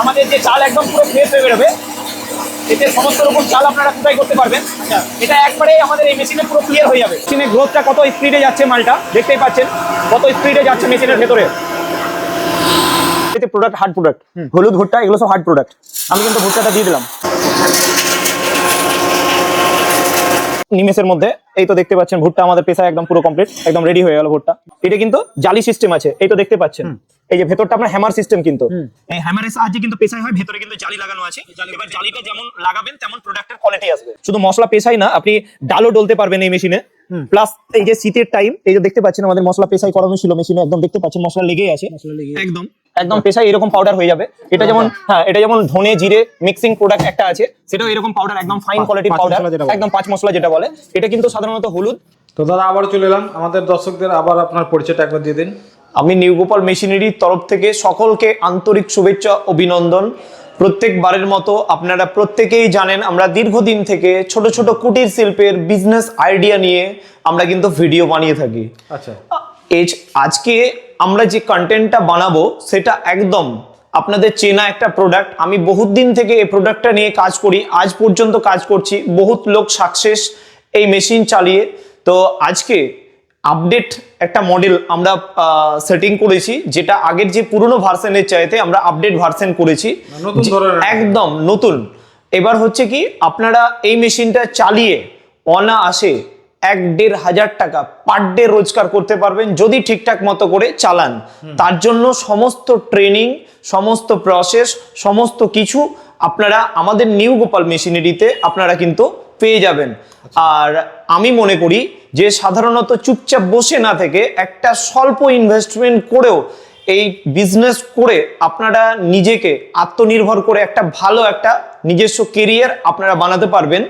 আমাদের যে চাল একদম পুরো ফ্রেশ হয়ে বেরোবে এতে সমস্ত রকম চাল আপনারা কোথায় করতে পারবেন। এটা একবারে আমাদের এই মেশিনে পুরো ক্লিয়ার হয়ে যাবে। মেশিনের গ্রোথটা কত স্পিডে যাচ্ছে মালটা? দেখতেই পাচ্ছেন কত স্পিডে যাচ্ছে মেশিনের ভেতরে। এতে প্রোডাক্ট হার্ড প্রোডাক্ট হলুদ ভুট্টা এগুলো সব হার্ড প্রোডাক্ট আমি কিন্তু ভুট্টাটা দিয়ে দিলাম। নিমেষের মধ্যে এই তো দেখতে পাচ্ছেন ভুট্টা আমাদের পেশায় একদম পুরো কমপ্লিট একদম রেডি হয়ে গেল ভুট্টা। এটা কিন্তু জালি সিস্টেম আছে এই তো দেখতে পাচ্ছেন। এই যে ভেতরটা আপনার হ্যামার সিস্টেম কিন্তু। এই হ্যামারের সাহায্যে কিন্তু পেশায় হয় ভেতরে কিন্তু জালি লাগানো আছে। এবার জালিটা যেমন লাগাবেন তেমন প্রোডাক্টের কোয়ালিটি আসবে। শুধু মশলা পেশাই না আপনি ডালও ডলতে পারবেন এই মেশিনে প্লাস এই যে শীতের টাইম এই যে দেখতে পাচ্ছেন আমাদের মশলা পেশাই করানো ছিল মেশিনে একদম দেখতে পাচ্ছেন মশলা লেগেই আছে। একদম। একদম পেশায় এরকম পাউডার হয়ে যাবে। এটা যেমন হ্যাঁ এটা যেমন ধনে জিরে মিক্সিং প্রোডাক্ট একটা আছে সেটাও এরকম পাউডার একদম ফাইন কোয়ালিটির পাউডার মশলা যেটা বলে। একদম পাঁচ মশলা যেটা বলে। এটা কিন্তু সাধারণত হলুদ। তো দাদা আবার চলে এলাম। আমাদের দর্শকদের আবার আপনার পরিচয়টা একবার দিয়ে দিন। আমি নিউ গোপাল মেশিনারির তরফ থেকে সকলকে আন্তরিক শুভেচ্ছা অভিনন্দন। প্রত্যেকবারের মতো আপনারা প্রত্যেকেই জানেন আমরা দীর্ঘদিন থেকে ছোট ছোট কুটির শিল্পের বিজনেস আইডিয়া নিয়ে আমরা কিন্তু ভিডিও বানিয়ে থাকি। আচ্ছা। এই আজকে আমরা যে কন্টেন্টটা বানাবো সেটা একদম আপনাদের চেনা একটা প্রোডাক্ট আমি বহুত দিন থেকে এই প্রোডাক্টটা নিয়ে কাজ করি আজ পর্যন্ত কাজ করছি বহুত লোক সাকসেস এই মেশিন চালিয়ে। তো আজকে আপডেট একটা মডেল আমরা সেটিং করেছি যেটা আগের যে পুরনো ভার্সনের চাইতে আমরা আপডেট ভার্সন করেছি। একদম নতুন। এবার হচ্ছে কি আপনারা এই মেশিনটা চালিয়ে অনা আসে এক দেড় হাজার টাকা পার ডে রোজগার করতে পারবেন যদি ঠিকঠাক মতো করে চালান। তার জন্য সমস্ত ট্রেনিং সমস্ত প্রসেস সমস্ত কিছু আপনারা আমাদের নিউ গোপাল মেশিনারিতে আপনারা কিন্তু পেয়ে যাবেন। আর আমি মনে করি যে সাধারণত চুপচাপ বসে না থেকে একটা স্বল্প ইনভেস্টমেন্ট করেও এই বিজনেস করে আপনারা নিজেকে আত্মনির্ভর করে একটা ভালো একটা নিজস্ব কেরিয়ার আপনারা বানাতে পারবেন।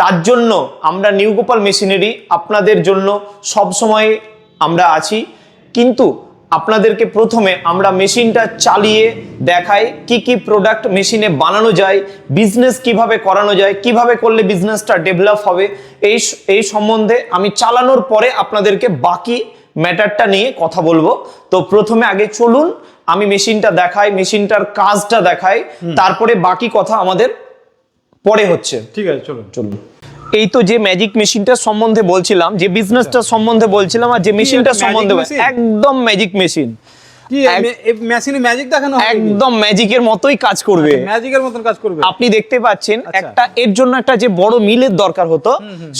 তার জন্য আমরা নিউগোপাল মেশিনারি আপনাদের জন্য সব সময় আমরা আছি। কিন্তু আপনাদেরকে প্রথমে আমরা মেশিনটা চালিয়ে দেখাই কি কি প্রোডাক্ট মেশিনে বানানো যায় বিজনেস কীভাবে করানো যায় কীভাবে করলে বিজনেসটা ডেভেলপ হবে এই এই সম্বন্ধে আমি চালানোর পরে আপনাদেরকে বাকি ম্যাটারটা নিয়ে কথা বলব। তো প্রথমে আগে চলুন আমি মেশিনটা দেখাই মেশিনটার কাজটা দেখাই তারপরে বাকি কথা আমাদের পরে হচ্ছে। ঠিক আছে চলুন। চলুন। এই তো যে ম্যাজিক মেশিনটা সম্বন্ধে বলছিলাম যে বিজনেসটা সম্বন্ধে বলছিলাম আর যে মেশিনটা সম্বন্ধে একদম ম্যাজিক মেশিন কি মেশিনে ম্যাজিক দেখানো হবে একদম ম্যাজিকের মতোই কাজ করবে। ম্যাজিকের মতন কাজ করবে। আপনি দেখতে পাচ্ছেন আচ্ছা। একটা এর জন্য একটা যে বড় মিলের দরকার হতো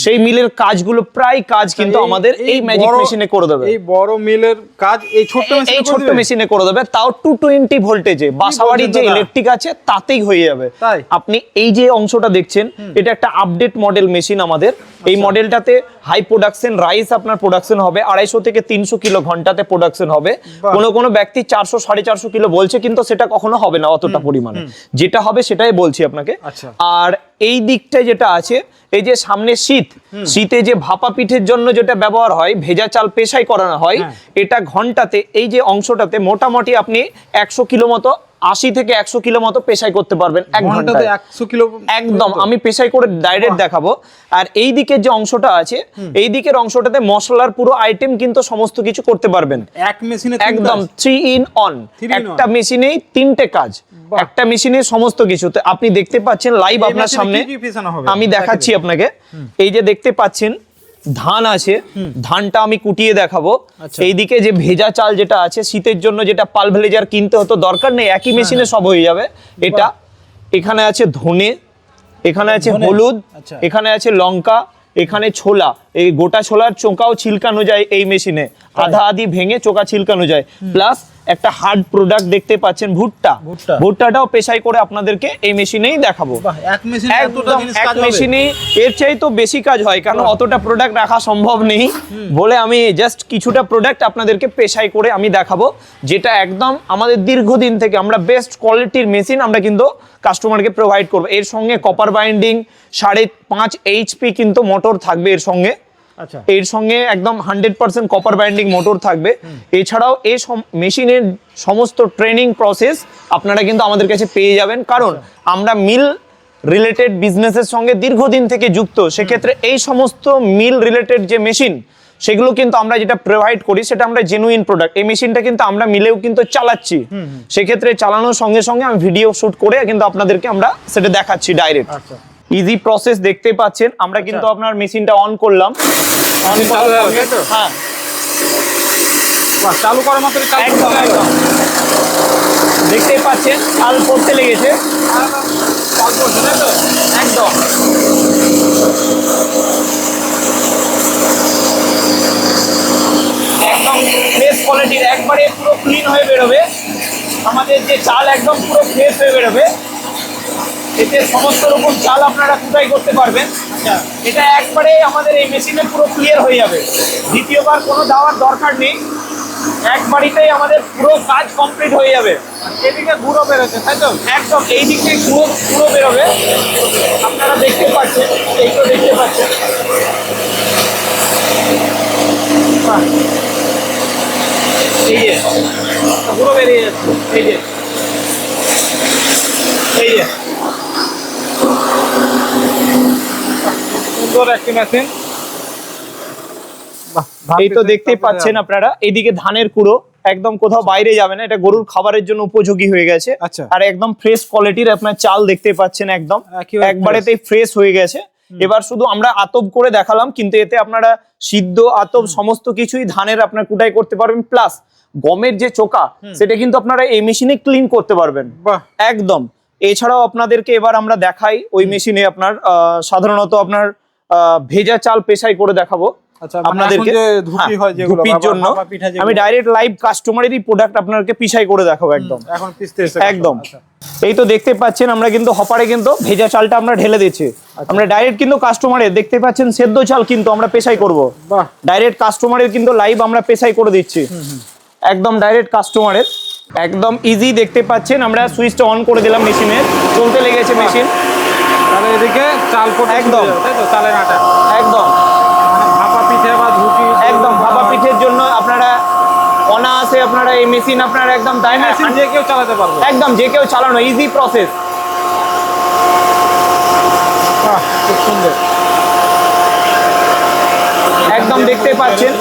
সেই মিলের কাজগুলো প্রায় কাজ কিন্তু আমাদের এই ম্যাজিক মেশিনে করে দেবে। এই বড় মিলের কাজ এই ছোট্ট মেশিনে এই করে মেশিনে করে দেবে তাও টু টোয়েন্টি ভোল্টেজে বাসাবাড়ির যে ইলেকট্রিক আছে তাতেই হয়ে যাবে। আপনি এই যে অংশটা দেখছেন এটা একটা আপডেট মডেল মেশিন আমাদের। এই আচ্ছা। মডেলটাতে হাই প্রোডাকশন রাইস আপনার প্রোডাকশন হবে আড়াইশো থেকে তিনশো কিলো ঘন্টাতে প্রোডাকশন হবে। কোনো কোনো ব্যক্তি চারশো সাড়ে চারশো কিলো বলছে কিন্তু সেটা কখনো হবে না অতটা পরিমাণে যেটা হবে সেটাই বলছি আপনাকে আচ্ছা। আর এই দিকটায় যেটা আছে এই যে সামনে শীত শীতে যে ভাপা পিঠের জন্য যেটা ব্যবহার হয় ভেজা চাল পেশাই করানো হয় হ্যাঁ। এটা ঘন্টাতে এই যে অংশটাতে মোটামুটি আপনি একশো কিলো মতো আশি থেকে একশো কিলো মতো পেশাই করতে পারবেন এক ঘন্টাতে একশো কিলো একদম আমি পেশাই করে ডাইরেক্ট দেখাবো। আর এই দিকের যে অংশটা আছে এই দিকের অংশটাতে মশলার পুরো আইটেম কিন্তু সমস্ত কিছু করতে পারবেন। এক মেশিনে একদম থ্রি ইন অন একটা মেশিনেই তিনটে কাজ। একটা মেশিনে সমস্ত কিছু। আপনি দেখতে পাচ্ছেন লাইভ আপনার সামনে? আমি দেখাচ্ছি আপনাকে। এই যে দেখতে পাচ্ছেন ধান আছে ধানটা আমি কুটিয়ে দেখাবো। আচ্ছা। এইদিকে যে ভেজা চাল যেটা আছে শীতের জন্য যেটা পালভেলেজার কিনতে হতো দরকার নেই একই মেশিনে সব হয়ে যাবে। এটা এখানে আছে ধনে এখানে আছে হলুদ আচ্ছা। এখানে আছে লঙ্কা এখানে ছোলা। এই গোটা ছোলার চোকাও ছিলকানো যায় এই মেশিনে। আধা আধি ভেঙে চোকা ছিলকানো যায়। প্লাস একটা হার্ড প্রোডাক্ট দেখতে পাচ্ছেন ভুট্টা। ভুট্টা। ভুট্টাটাও পেশাই করে আপনাদেরকে এই মেশিনেই দেখাবো। এক মেশিনে এর চাই তো বেশি কাজ হয় কারণ অতটা প্রোডাক্ট রাখা সম্ভব নেই। বলে আমি জাস্ট কিছুটা প্রোডাক্ট আপনাদেরকে পেশাই করে আমি দেখাবো যেটা একদম আমাদের দীর্ঘদিন থেকে আমরা বেস্ট কোয়ালিটির মেশিন আমরা কিন্তু কাস্টমারকে প্রোভাইড করব। এর সঙ্গে কপার বাইন্ডিং সাড়ে পাঁচ এইচপি কিন্তু মোটর থাকবে এর সঙ্গে। এর সঙ্গে একদম hundred percent copper binding motor থাকবে। এছাড়াও এই মেশিনের সমস্ত ট্রেনিং প্রসেস আপনারা কিন্তু আমাদের কাছে পেয়ে যাবেন। কারণ আমরা মিল রিলেটেড বিজনেসের সঙ্গে দীর্ঘদিন থেকে যুক্ত। সেক্ষেত্রে এই সমস্ত মিল রিলেটেড যে মেশিন সেগুলো কিন্তু আমরা যেটা প্রোভাইড করি সেটা আমরা জেনুইন প্রোডাক্ট এই মেশিনটা কিন্তু আমরা মিলেও কিন্তু চালাচ্ছি। সেক্ষেত্রে চালানোর সঙ্গে সঙ্গে আমি ভিডিও শুট করে কিন্তু আপনাদেরকে আমরা সেটা দেখাচ্ছি ডাইরেক্ট আচ্ছা। ইজি প্রসেস দেখতে পাচ্ছেন। আমরা কিন্তু আপনার মেশিনটা অন করলাম। মেশিন চালু হয়ে গেছে, তো? হ্যাঁ। বাহ চালু করার মাত্রই চালু একদম একদম দেখতেই পাচ্ছেন চাল পড়তে লেগেছে। চালু তো একদম। একদম ফ্রেশ কোয়ালিটির একবারে পুরো ক্লিন হয়ে বেরোবে। আমাদের যে চাল একদম পুরো ফ্রেশ হয়ে বেরোবে। এতে সমস্ত রকম চাল আপনারা কুটাই করতে পারবেন। এটা একবারে আমাদের এই মেশিনে পুরো ক্লিয়ার হয়ে যাবে। দ্বিতীয়বার কোনো দেওয়ার দরকার নেই। একবারিতেই আমাদের পুরো কাজ কমপ্লিট হয়ে যাবে। এদিকে গুঁড়ো বেরোচ্ছে, তাই তো? একদম এই দিক থেকে পুরো পুরো বেরোবে। আপনারা দেখতে পাচ্ছেন, এই তো দেখতে পাচ্ছেন। এই যে পুরো বেরিয়ে যাচ্ছে, এই যে। এই যে। সুন্দর একটি মেশিন এই তো দেখতেই পাচ্ছেন আপনারা। এইদিকে ধানের কুড়ো একদম কোথাও বাইরে যাবে না এটা গরুর খাবারের জন্য উপযোগী হয়ে গেছে। আচ্ছা। আর একদম ফ্রেশ কোয়ালিটির আপনার চাল দেখতে পাচ্ছেন একদম। একেবারে একবারেতেই ফ্রেশ হয়ে গেছে। এবার শুধু আমরা আতব করে দেখালাম কিন্তু এতে আপনারা সিদ্ধ আতব সমস্ত কিছুই ধানের আপনার কুটাই করতে পারবেন। প্লাস গমের যে চোকা সেটা কিন্তু আপনারা এই মেশিনে ক্লিন করতে পারবেন। একদম। এছাড়াও আপনাদেরকে এবার আমরা দেখাই ওই মেশিনে আপনার আহ, সাধারণত আপনার ভেজা চাল পেশাই করে দেখাবো। আচ্ছা মানে আপনাদেরকে হ্যাঁ, ধুপির জন্য আমি ডাইরেক্ট লাইভ কাস্টমারেরই প্রোডাক্ট করে দেখাবো একদম। এখন একদম। আচ্ছা। এই তো দেখতে পাচ্ছেন আমরা কিন্তু হপারে কিন্তু ভেজা চালটা আমরা ঢেলে দিচ্ছি আমরা ডাইরেক্ট কিন্তু দেখতে পাচ্ছেন সেদ্ধ চাল কিন্তু আমরা পেশাই করব। ডাইরেক্ট কাস্টমারের কিন্তু লাইভ আমরা পেশাই করে দিচ্ছি। একদম ডাইরেক্ট কাস্টমারের একদম ইজি দেখতে পাচ্ছেন আমরা সুইচটা অন করে দিলাম মেশিনের চলতে লেগেছে মেশিন তাহলে এদিকে চাল একদম। হয়ে তাই তো? চালের আটা। একদম। মানে ভাপা পিঠে বা ধুপি একদম ভাপা পিঠের জন্য আপনারা অনায়াসে আপনারা এই মেশিন আপনারা একদম তাই মেশিন যে কেউ চালাতে পারবে। একদম যে কেউ চালানো ইজি প্রসেস খুব সুন্দর। একদম দেখতে পাচ্ছেন।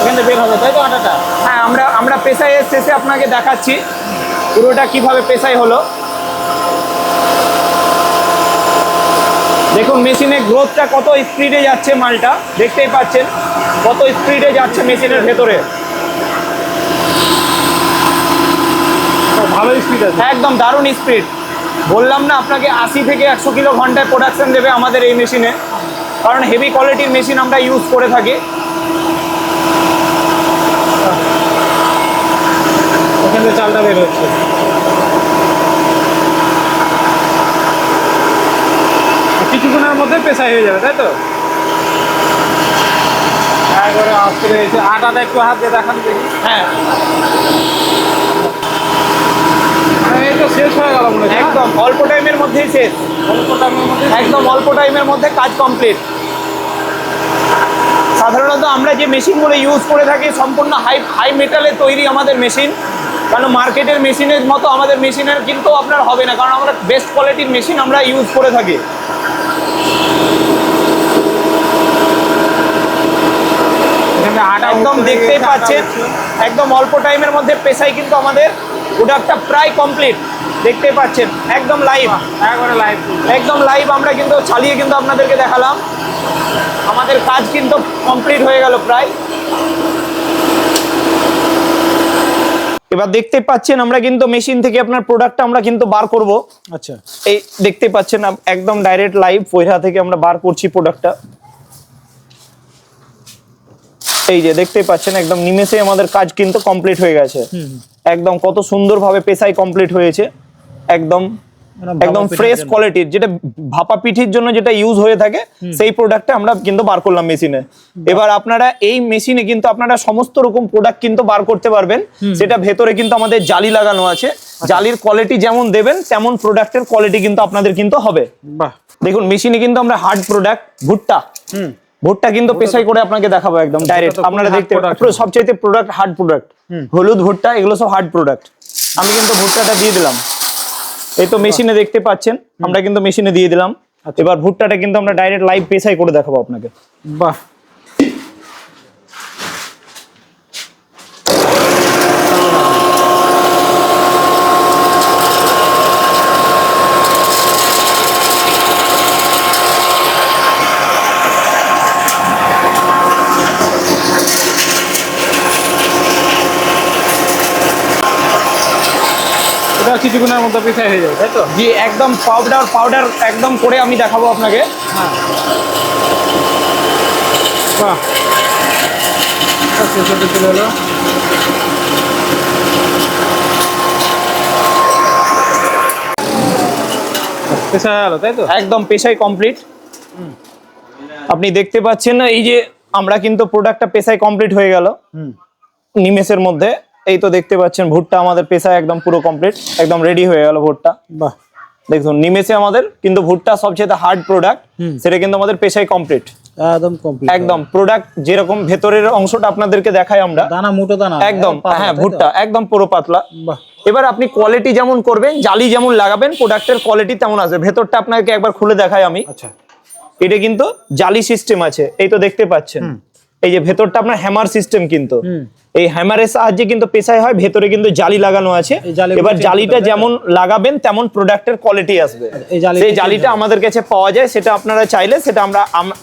এখানে বের হবে তাই তো আটাটা? হ্যাঁ আমরা আমরা পেশায় শেষে আপনাকে দেখাচ্ছি। পুরোটা কীভাবে পেশায় হলো। দেখুন মেশিনের গ্রোথটা কত স্পিডে যাচ্ছে মালটা। দেখতেই পাচ্ছেন কত স্পিডে যাচ্ছে মেশিনের ভেতরে। ও, ভালোই স্পিড আছে। একদম দারুণ স্পিড বললাম না আপনাকে আশি থেকে একশো কিলো ঘন্টায় প্রোডাকশন দেবে আমাদের এই মেশিনে। কারণ হেভি কোয়ালিটির মেশিন আমরা ইউজ করে থাকি। ওখানে চালটা বের হচ্ছে কিছুক্ষণের মধ্যে পেশাই হয়ে যাবে তাই তো? একবারে আসতে রয়েছে আটাটা একটু হাত দিয়ে দেখান দেখি। হ্যাঁ। এই তো শেষ হয়ে গেল মনে একদম অল্প টাইমের মধ্যেই শেষ। অল্প টাইমের মধ্যে একদম অল্প টাইমের মধ্যে কাজ কমপ্লিট। সাধারণত আমরা যে মেশিনগুলো ইউজ করে থাকি সম্পূর্ণ হাই হাই মেটালের তৈরি আমাদের মেশিন। কারণ মার্কেটের মেশিনের মতো আমাদের মেশিনের কিন্তু আপনার হবে না কারণ আমরা বেস্ট কোয়ালিটির মেশিন আমরা ইউজ করে থাকি এখানে আটা একদম দেখতেই পাচ্ছেন। একদম অল্প টাইমের মধ্যে পেশাই কিন্তু আমাদের প্রোডাক্টটা প্রায় কমপ্লিট দেখতে পাচ্ছেন একদম লাইভ একবারে লাইভ একদম লাইভ আমরা কিন্তু চালিয়ে কিন্তু আপনাদেরকে দেখালাম। আমাদের কাজ কিন্তু কমপ্লিট হয়ে গেল প্রায়। এবার দেখতে পাচ্ছেন আমরা কিন্তু মেশিন থেকে আপনার প্রোডাক্টটা আমরা কিন্তু বার করব। আচ্ছা। এই দেখতে পাচ্ছেন একদম ডাইরেক্ট লাইভ পয়রা থেকে আমরা বার করছি প্রোডাক্টটা এই যে দেখতেই পাচ্ছেন একদম নিমেষে আমাদের কাজ কিন্তু কমপ্লিট হয়ে গেছে। একদম কত সুন্দরভাবে পেশাই কমপ্লিট হয়েছে। একদম মানে একদম ফ্রেশ কোয়ালিটির যেটা ভাপা পিঠির জন্য যেটা ইউজ হয়ে থাকে সেই প্রোডাক্টটা আমরা কিন্তু বার করলাম মেশিনে এবার আপনারা এই মেশিনে কিন্তু আপনারা সমস্ত রকম প্রোডাক্ট কিন্তু বার করতে পারবেন। সেটা ভেতরে কিন্তু আমাদের জালি লাগানো আছে। আচ্ছা। জালির কোয়ালিটি যেমন দেবেন তেমন প্রোডাক্টের কোয়ালিটি কিন্তু আপনাদের কিন্তু হবে। দেখুন মেশিনে কিন্তু আমরা হার্ড প্রোডাক্ট ভুট্টা হুম। ভুট্টা কিন্তু পেশাই করে আপনাকে দেখাবো একদম ডাইরেক্ট আপনারা দেখতে সবচেয়ে প্রোডাক্ট হার্ড প্রোডাক্ট হলুদ ভুট্টা এগুলো সব হার্ড প্রোডাক্ট আমি কিন্তু ভুট্টাটা দিয়ে দিলাম। এই তো মেশিনে দেখতে পাচ্ছেন আমরা কিন্তু মেশিনে দিয়ে দিলাম। আচ্ছা। এবার ভুট্টাটা কিন্তু আমরা ডাইরেক্ট লাইভ পেশাই করে দেখাবো আপনাকে। বাহ। কিছুক্ষণের মধ্যে পিছাই হয়ে যাবে তাই তো? জি একদম পাউডার পাউডার একদম করে আমি দেখাবো আপনাকে। হ্যাঁ বাহ। চলে এলো পেশা গেল তাই তো? একদম পেশায় কমপ্লিট আপনি দেখতে পাচ্ছেন না এই যে আমরা কিন্তু প্রোডাক্টটা পেশায় কমপ্লিট হয়ে গেল। নিমেষের মধ্যে। এই তো দেখতে পাচ্ছেন ভুট্টা আমাদের পেশায় একদম পুরো কমপ্লিট একদম রেডি হয়ে গেল ভুট্টা। বাহ। দেখুন নিমেষে আমাদের কিন্তু ভুট্টা সবচেয়ে হার্ড প্রোডাক্ট সেটা কিন্তু আমাদের পেশায় কমপ্লিট একদম কমপ্লিট একদম প্রোডাক্ট যেরকম ভেতরের অংশটা আপনাদেরকে দেখাই আমরা দানা মুটো দানা একদম হ্যাঁ ভুট্টা একদম পুরো পাতলা। বাহ। এবার আপনি কোয়ালিটি যেমন করবেন জালি যেমন লাগাবেন প্রোডাক্টের কোয়ালিটি তেমন আসবে। ভেতরটা আপনাকে একবার খুলে দেখাই আমি। আচ্ছা। এটা কিন্তু জালি সিস্টেম আছে এই তো দেখতে পাচ্ছেন। এই যে ভেতরটা আপনার হ্যামার সিস্টেম কিন্তু। এই হ্যামারের সাহায্যে কিন্তু পেশায় হয় ভেতরে কিন্তু জালি লাগানো আছে। এবার জালিটা যেমন লাগাবেন তেমন প্রোডাক্টের কোয়ালিটি আসবে। এই জালিটা সেই জালিটা আমাদের কাছে পাওয়া যায় সেটা আপনারা চাইলে সেটা আমরা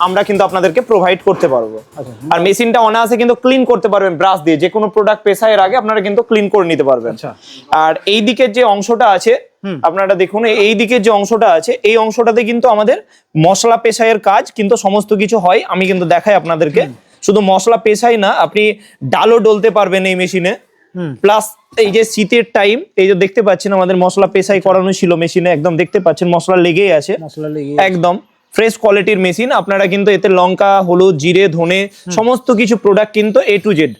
আমরা কিন্তু আপনাদেরকে প্রোভাইড করতে পারব। আচ্ছা। আর মেশিনটা অনায়াসে কিন্তু ক্লিন করতে পারবেন ব্রাশ দিয়ে। যে কোনো প্রোডাক্ট পেশায়ের আগে আপনারা কিন্তু ক্লিন করে নিতে পারবেন। আচ্ছা। আর এই দিকের যে অংশটা আছে আপনারা দেখুন এই দিকের যে অংশটা আছে এই অংশটাতে কিন্তু আমাদের মশলা পেশায়ের কাজ কিন্তু সমস্ত কিছু হয়। আমি কিন্তু দেখাই আপনাদেরকে। শুধু মশলা পেশাই না আপনি ডালও ডলতে পারবেন এই মেশিনে। প্লাস এই যে শীতের টাইম এই যে দেখতে পাচ্ছেন আমাদের মশলা পেশাই করানো ছিল মেশিনে একদম দেখতে পাচ্ছেন মশলা লেগেই আছে। একদম ফ্রেশ কোয়ালিটির মেশিন আপনারা কিন্তু এতে লঙ্কা হলুদ জিরে ধনে সমস্ত কিছু প্রোডাক্ট কিন্তু এ টু জেড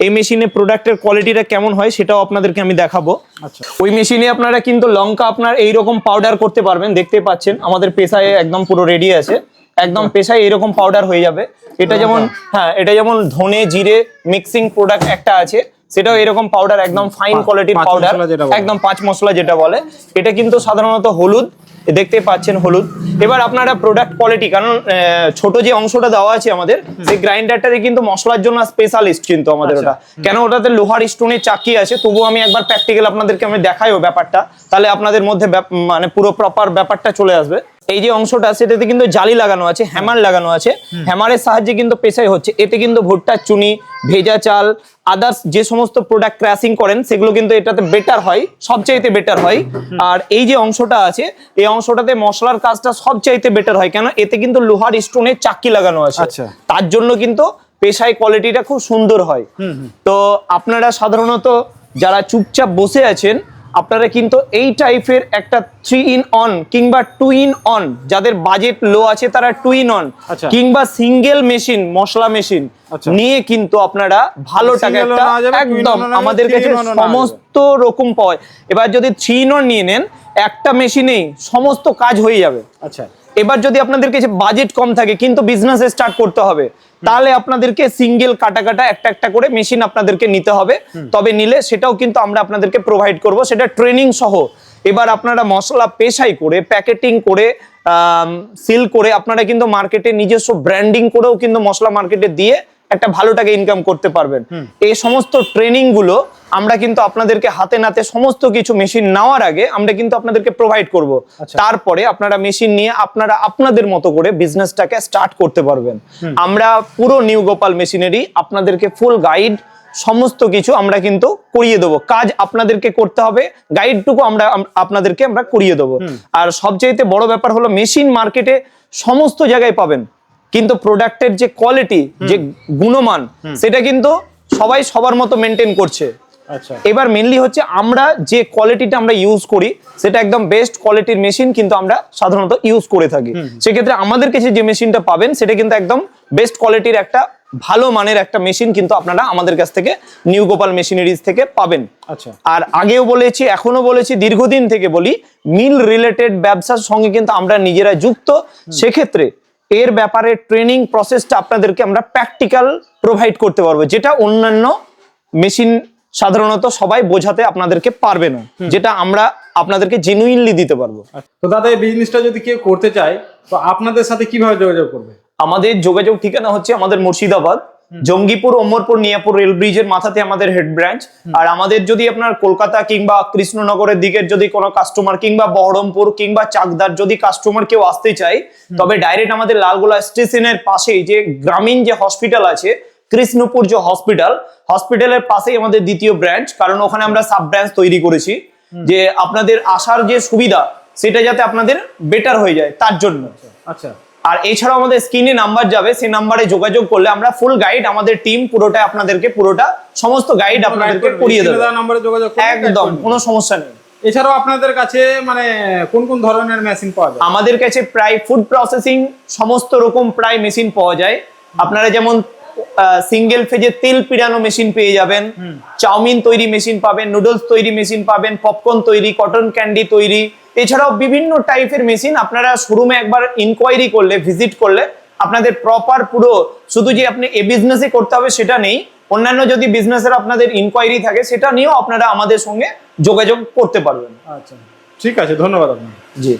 এই মেশিনে প্রোডাক্টের কোয়ালিটিটা কেমন হয় সেটাও আপনাদেরকে আমি দেখাবো। আচ্ছা। ওই মেশিনে আপনারা কিন্তু লঙ্কা আপনার এইরকম পাউডার করতে পারবেন দেখতে পাচ্ছেন আমাদের পেশায় একদম পুরো রেডি আছে। একদম পেশায় এরকম পাউডার হয়ে যাবে। এটা যেমন হ্যাঁ এটা যেমন ধনে জিরে মিক্সিং প্রোডাক্ট একটা আছে সেটাও এরকম পাউডার একদম ফাইন কোয়ালিটির পাঁচ পাউডার। একদম পাঁচ মশলা যেটা বলে। এটা কিন্তু সাধারণত হলুদ দেখতে পাচ্ছেন হলুদ। এবার আপনারা প্রোডাক্ট কোয়ালিটি কারণ ছোট যে অংশটা দেওয়া আছে আমাদের সেই গ্রাইন্ডারটাতে কিন্তু মশলার জন্য স্পেশালিস্ট কিন্তু আমাদের আচ্ছা। ওটা। কেন ওটাতে লোহার স্টোনের চাকি আছে তবু আমি একবার প্র্যাকটিক্যাল আপনাদেরকে আমি দেখাইও ব্যাপারটা। তাহলে আপনাদের মধ্যে মানে পুরো প্রপার ব্যাপারটা চলে আসবে। এই যে অংশটা সেটাতে কিন্তু জালি লাগানো আছে হ্যামার লাগানো আছে। হ্যামারের সাহায্যে কিন্তু পেশাই হচ্ছে। এতে কিন্তু ভুট্টার চুনি ভেজা চাল আদার্স যে সমস্ত প্রোডাক্ট ক্র্যাশিং করেন সেগুলো কিন্তু এটাতে বেটার হয় সবচাইতে বেটার হয়। আর এই যে অংশটা আছে এই অংশটাতে মশলার কাজটা সবচাইতে বেটার হয়। কেন? এতে কিন্তু লোহার স্টোনের চাকি লাগানো আছে। আচ্ছা। তার জন্য কিন্তু পেশায় কোয়ালিটিটা খুব সুন্দর হয়। তো আপনারা সাধারণত যারা চুপচাপ বসে আছেন আপনারা কিন্তু এই টাইপের একটা থ্রি ইন অন কিংবা টু ইন অন যাদের বাজেট লো আছে তারা টু ইন অন। কিংবা সিঙ্গেল মেশিন মশলা মেশিন আচ্ছা। নিয়ে কিন্তু আপনারা ভালো টাকা একটা একদম আমাদের কাছে। সমস্ত রকম পাওয়া এবার যদি থ্রি ইন অন নিয়ে নেন একটা মেশিনেই সমস্ত কাজ হয়ে যাবে আচ্ছা এবার যদি আপনাদের কাছে বাজেট কম থাকে কিন্তু বিজনেস স্টার্ট করতে হবে তাহলে আপনাদেরকে সিঙ্গেল কাটা কাটা একটা একটা করে মেশিন আপনাদেরকে নিতে হবে। তবে নিলে সেটাও কিন্তু আমরা আপনাদেরকে প্রোভাইড করব। সেটা ট্রেনিং সহ। এবার আপনারা মশলা পেশাই করে প্যাকেটিং করে সিল করে আপনারা কিন্তু মার্কেটে নিজস্ব ব্র্যান্ডিং করেও কিন্তু মশলা মার্কেটে দিয়ে একটা ভালো টাকা ইনকাম করতে পারবেন। এই সমস্ত ট্রেনিংগুলো আমরা কিন্তু আপনাদেরকে হাতে নাতে সমস্ত কিছু মেশিন নেওয়ার আগে আমরা কিন্তু আপনাদেরকে প্রোভাইড করব। আচ্ছা। তারপরে আপনারা মেশিন নিয়ে আপনারা আপনাদের মতো করে বিজনেসটাকে স্টার্ট করতে পারবেন। আমরা পুরো নিউ গোপাল মেশিনারি আপনাদেরকে ফুল গাইড সমস্ত কিছু আমরা কিন্তু করিয়ে দেবো। কাজ আপনাদেরকে করতে হবে গাইডটুকু আমরা আপনাদেরকে আমরা করিয়ে দেবো। আর সবচাইতে বড় ব্যাপার হলো মেশিন মার্কেটে সমস্ত জায়গায় পাবেন। কিন্তু প্রোডাক্টের যে কোয়ালিটি যে গুণমান সেটা কিন্তু সবাই সবার মতো মেনটেন করছে। এবার মেনলি হচ্ছে আমরা যে কোয়ালিটিটা আমরা ইউজ করি সেটা একদম বেস্ট কোয়ালিটির মেশিন কিন্তু আমরা সাধারণত ইউজ করে থাকি। সেক্ষেত্রে আমাদের কাছে যে মেশিনটা পাবেন সেটা কিন্তু একদম বেস্ট কোয়ালিটির একটা ভালো মানের একটা মেশিন কিন্তু আপনারা আমাদের কাছ থেকে নিউ গোপাল মেশিনারিজ থেকে পাবেন। আচ্ছা। আর আগেও বলেছি এখনও বলেছি দীর্ঘদিন থেকে বলি মিল রিলেটেড ব্যবসার সঙ্গে কিন্তু আমরা নিজেরা যুক্ত। সেক্ষেত্রে এর ব্যাপারে ট্রেনিং প্রসেসটা আপনাদেরকে আমরা প্র্যাকটিক্যাল প্রোভাইড করতে পারব যেটা অন্যান্য মেশিন সাধারণত সবাই বোঝাতে আপনাদেরকে পারবে না যেটা আমরা আপনাদেরকে জেনুইনলি দিতে পারব। তো দাদা এই বিজনেসটা যদি কেউ করতে চায় তো আপনাদের সাথে কীভাবে যোগাযোগ করবে? আমাদের যোগাযোগ ঠিকানা হচ্ছে আমাদের মুর্শিদাবাদ জঙ্গিপুর ওমরপুর নিয়াপুর রেল ব্রিজের মাথাতে আমাদের হেড ব্রাঞ্চ আর আমাদের যদি আপনার কলকাতা কিংবা কৃষ্ণনগরের দিকের যদি কোনো কাস্টমার কিংবা বহরমপুর কিংবা চাকদার যদি কাস্টমার কেউ আসতে চায় তবে ডাইরেক্ট আমাদের লালগোলা স্টেশনের পাশেই যে গ্রামীণ যে হসপিটাল আছে কৃষ্ণপুর যে হসপিটাল। হসপিটালের পাশেই আমাদের দ্বিতীয় ব্রাঞ্চ কারণ ওখানে আমরা সাব ব্রাঞ্চ তৈরি করেছি। যে আপনাদের আসার যে সুবিধা সেটা যাতে আপনাদের বেটার হয়ে যায় তার জন্য। আচ্ছা আর এছাড়াও আমাদের স্ক্রিনে নাম্বার যাবে সেই নাম্বারে যোগাযোগ করলে আমরা ফুল গাইড আমাদের টিম পুরোটা আপনাদেরকে পুরোটা সমস্ত গাইড আপনাদেরকে করিয়ে দেবে। একদম কোনো সমস্যা নেই। এছাড়াও আপনাদের কাছে মানে কোন কোন ধরনের মেশিন পাওয়া যায়? আমাদের কাছে প্রায় ফুড প্রসেসিং সমস্ত রকম প্রায় মেশিন পাওয়া যায়। আপনারা যেমন সিঙ্গেল ফেজে তেল পিড়ানো মেশিন পেয়ে যাবেন। চাউমিন তৈরি মেশিন পাবেন নুডলস তৈরি মেশিন পাবেন পপকর্ন তৈরি কটন ক্যান্ডি তৈরি। এছাড়াও বিভিন্ন টাইপের মেশিন আপনারা শোরুমে একবার ইনকোয়ারি করলে ভিজিট করলে আপনাদের প্রপার পুরো শুধু যে আপনি এ বিজনেসই করতে হবে সেটা নেই অন্যান্য যদি বিজনেসের আপনাদের ইনকোয়ারি থাকে সেটা নিয়েও আপনারা আমাদের সঙ্গে যোগাযোগ করতে পারবেন। আচ্ছা ঠিক আছে ধন্যবাদ আপনাকে। জি।